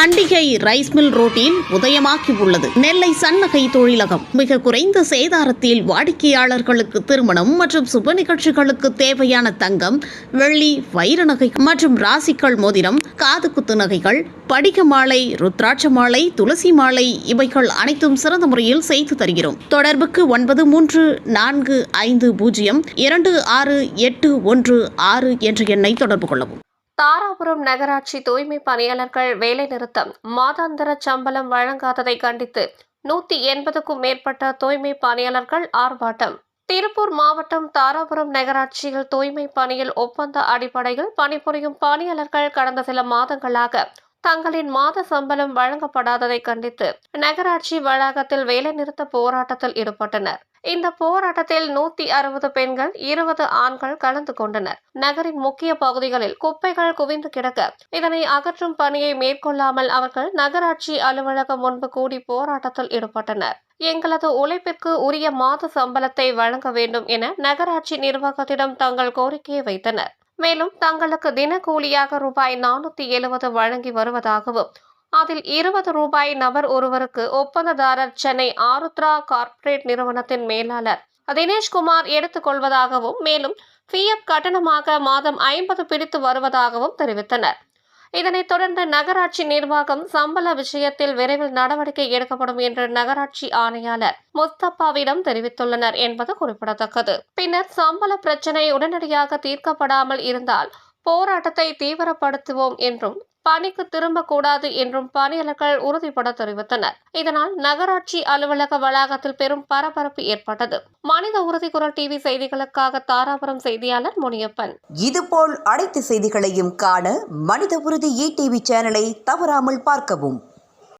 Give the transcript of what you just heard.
Kandigai rice mill ரோட்டில் உதயமாக்கி உள்ளது நெல்லை சன்னகை தொழிலகம். மிக குறைந்த சேதாரத்தில் வாடிக்கையாளர்களுக்கு திருமணம் மற்றும் சுப நிகழ்ச்சிகளுக்கு தேவையான தங்கம் வெள்ளி வைர நகை மற்றும் ராசிக்கள் மோதிரம் காது குத்து நகைகள் படிக மாலை ருத்ராட்ச மாலை துளசி மாலை இவைகள் அனைத்தும் சிறந்த முறையில் செய்து தருகிறோம். தொடர்புக்கு ஒன்பது மூன்று நான்கு ஐந்து பூஜ்ஜியம் இரண்டு ஆறு எட்டு ஒன்று ஆறு என்ற எண்ணை தொடர்பு கொள்ளவும். தாராபுரம் நகராட்சி தூய்மை பணியாளர்கள் வேலைநிறுத்தம். மாதாந்திர சம்பளம் வழங்காததை கண்டித்து நூத்தி எண்பதுக்கும் மேற்பட்ட தூய்மை பணியாளர்கள் ஆர்ப்பாட்டம். திருப்பூர் மாவட்டம் தாராபுரம் நகராட்சியில் தூய்மை பணியில் ஒப்பந்த அடிப்படையில் பணிபுரியும் பணியாளர்கள் கடந்த சில மாதங்களாக தங்களின் மாத சம்பளம் வழங்கப்படாததை கண்டித்து நகராட்சி வளாகத்தில் வேலைநிறுத்த போராட்டத்தில் ஈடுபட்டனர். இந்த போராட்டத்தில் நூத்தி அறுபது பெண்கள் இருபது ஆண்கள் கலந்து கொண்டனர். நகரின் முக்கிய பகுதிகளில் குப்பைகள் குவிந்து கிடக்க இதனை அகற்றும் பணியை மேற்கொள்ளாமல் அவர்கள் நகராட்சி அலுவலகம் முன்பு கூடி போராட்டத்தில் ஈடுபட்டனர். எங்களது உழைப்பிற்கு உரிய மாத சம்பளத்தை வழங்க வேண்டும் என நகராட்சி நிர்வாகத்திடம் தங்கள் கோரிக்கையை வைத்தனர். மேலும் தங்களுக்கு தினக்கூலியாக ரூபாய் நானூத்தி எழுபது வழங்கி வருவதாகவும் அதில் இருபது ரூபாய் நபர் ஒருவருக்கு ஒப்பந்ததாரர் சென்னை ஆருத்ரா கார்ப்பரேட் நிறுவனத்தின் மேலாளர். தினேஷ்குமார் எடுத்துக்கொள்வதாகவும் மேலும் பிஎஃப் கட்டணமாக மாதம் ஐம்பது பிடித்து வருவதாகவும் தெரிவித்தனர். இதனைத் தொடர்ந்து நகராட்சி நிர்வாகம் சம்பள விஷயத்தில் விரைவில் நடவடிக்கை எடுக்கப்படும் என்று நகராட்சி ஆணையாளர் முஸ்தப்பாவிடம் தெரிவித்துள்ளனர் என்பது குறிப்பிடத்தக்கது. பின்னர் சம்பள பிரச்சினை உடனடியாக தீர்க்கப்படாமல் இருந்தால் போராட்டத்தை தீவிரப்படுத்துவோம் என்றும் பணிக்கு திரும்பக்கூடாது என்றும் பணியாளர்கள் உறுதிபட தெரிவித்தனர். இதனால் நகராட்சி அலுவலக வளாகத்தில் பெரும் பரபரப்பு ஏற்பட்டது. மனித உறுதிக்குரல் டிவி செய்திகளுக்காக தாராபுரம் செய்தியாளர் முனியப்பன். இதுபோல் அனைத்து செய்திகளையும் காண மனித உறுதி இடிவி சேனலை தவறாமல் பார்க்கவும்.